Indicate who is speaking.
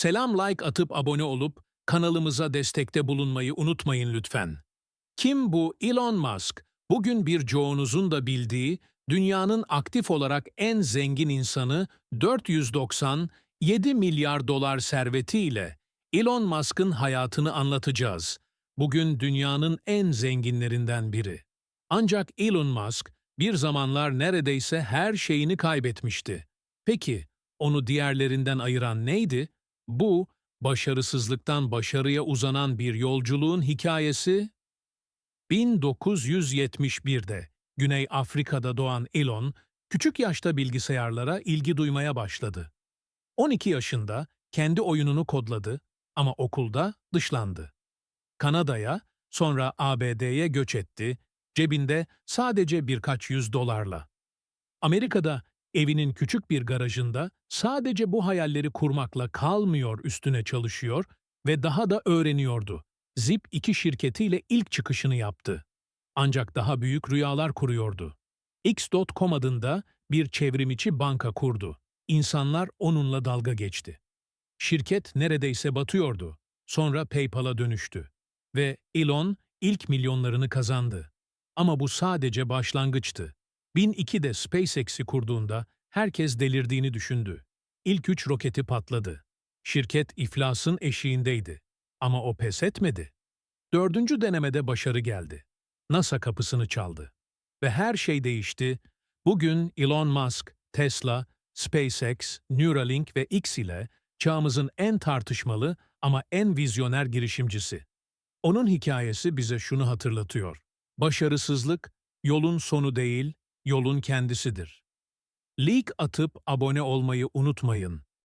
Speaker 1: Selam like atıp abone olup kanalımıza destekte bulunmayı unutmayın lütfen. Kim bu Elon Musk? Bugün bir çoğunuzun da bildiği dünyanın aktif olarak en zengin insanı 497 milyar dolar servetiyle Elon Musk'ın hayatını anlatacağız. Bugün dünyanın en zenginlerinden biri. Ancak Elon Musk bir zamanlar neredeyse her şeyini kaybetmişti. Peki onu diğerlerinden ayıran neydi? Bu, başarısızlıktan başarıya uzanan bir yolculuğun hikayesi 1971'de Güney Afrika'da doğan Elon, küçük yaşta bilgisayarlara ilgi duymaya başladı. 12 yaşında kendi oyununu kodladı ama okulda dışlandı. Kanada'ya, sonra ABD'ye göç etti, cebinde sadece birkaç yüz dolarla. Amerika'da evinin küçük bir garajında sadece bu hayalleri kurmakla kalmıyor üstüne çalışıyor ve daha da öğreniyordu. Zip 2 şirketiyle ilk çıkışını yaptı. Ancak daha büyük rüyalar kuruyordu. X.com adında bir çevrimiçi banka kurdu. İnsanlar onunla dalga geçti. Şirket neredeyse batıyordu. Sonra PayPal'a dönüştü. Ve Elon ilk milyonlarını kazandı. Ama bu sadece başlangıçtı. 1002'de SpaceX'i kurduğunda herkes delirdiğini düşündü. İlk üç roketi patladı. Şirket iflasın eşiğindeydi. Ama o pes etmedi. Dördüncü denemede başarı geldi. NASA kapısını çaldı. Ve her şey değişti. Bugün Elon Musk, Tesla, SpaceX, Neuralink ve X ile çağımızın en tartışmalı ama en vizyoner girişimcisi. Onun hikayesi bize şunu hatırlatıyor. Başarısızlık, yolun sonu değil, yolun kendisidir. Like atıp abone olmayı unutmayın.